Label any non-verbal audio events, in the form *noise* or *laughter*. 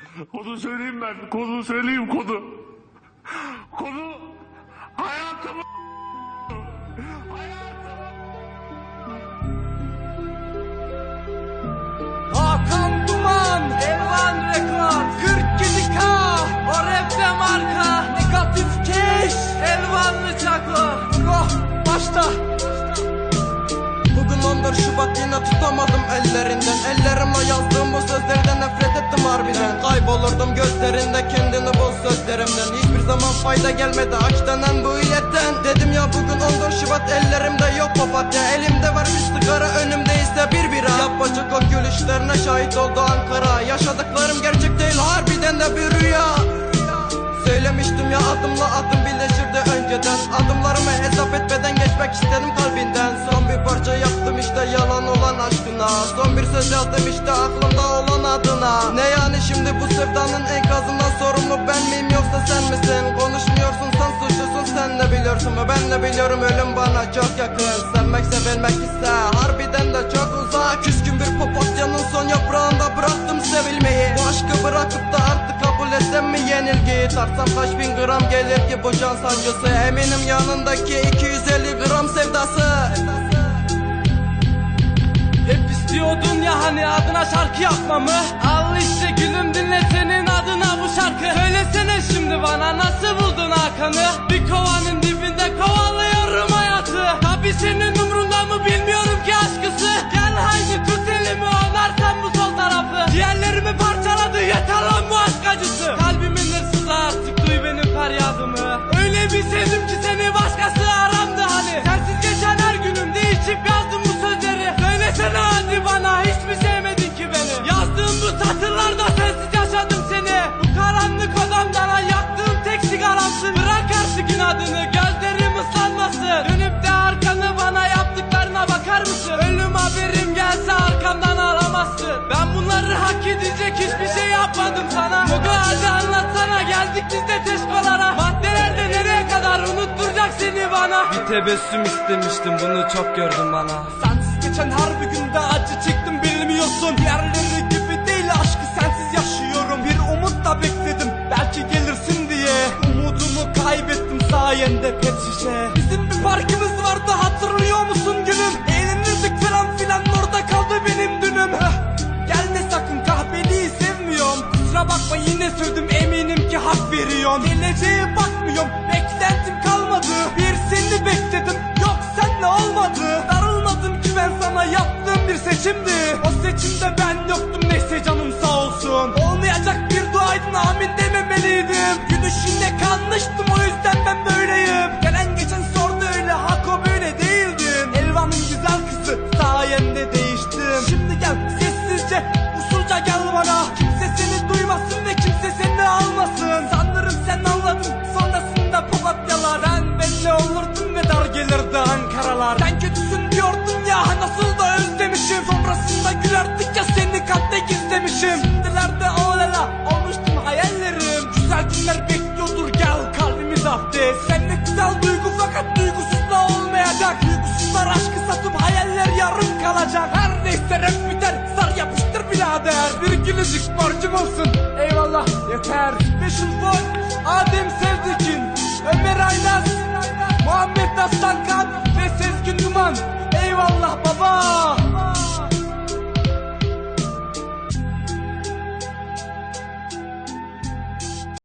*laughs* Kodu söyleyeyim ben. Kodu söyleyeyim kodu. Kodu hayatımı *laughs* Hakan Duman, Elvan Rekord, 47K, o rapte marka, negatif keş, Elvanlı Çako. Oh, başta. Bugün 14 Şubat yine tutamadım ellerinden Kaybolurdum gözlerinde kendini bul sözlerimden. Hiçbir zaman fayda gelmedi aç denen bu illetten Dedim ya bugün 14 Şubat ellerimde yok papatya. Elimde var bir sigara önümde ise bir bira. Yapmacık o gülüşlerine şahit oldu Ankara. Yaşadıklarım gerçek değil harbiden de bir rüya. Söylemiştim ya adımla adım birleşirdi önceden. Adımlarımı hesap etmeden geçmek istedim kalbinden. Son bir parça yaptım işte yalan olan aşkına. Son bir söz yazdım işte biliyorum ölüm bana çok yakın. Sevmek sevilmek ise harbiden de çok uzak. Küskün bir papatyanın son yaprağında bıraktım sevilmeyi. Bu aşkı bırakıp da artık kabul etsem mi yenilgiyi Tarsam kaç bin gram gelir ki bu can sancısı? Eminim yanındaki 250 gram sevdası. Hep istiyordun ya hani adına şarkı yapmamı. Al işte gülüm dinle senin bilmiyorum edecek hiçbir şey yapmadım sana. Mugu hadi anlatsana. Geldik biz de teşkolara Maddelerde nereye kadar? Unutturacak seni bana. Bir tebessüm istemiştim. Bunu çok gördüm bana. Sensiz geçen her bir günde acı çektim bilmiyorsun. Diğerleri gibi değil aşkı sensiz yaşıyorum. Bir umut da bekledim veriyorsun Geleceğe bakmıyorum. Beklentim kalmadı Bir seni bekledim. Yok senle olmadı. Darılmadım ki ben sana yaptığım bir seçimdi. O seçimde ben yoktum neyse canım sağ olsun. Olmayacak bir duaydın amin dememeliydim Gülüşünle kanmıştım kalacak Her neyse rap biter. Sar yapıştır birader. Bir gülücük borcum olsun. Eyvallah yeter. Boy Adem Sevdikin Ömer Aynas Muhammed Aslan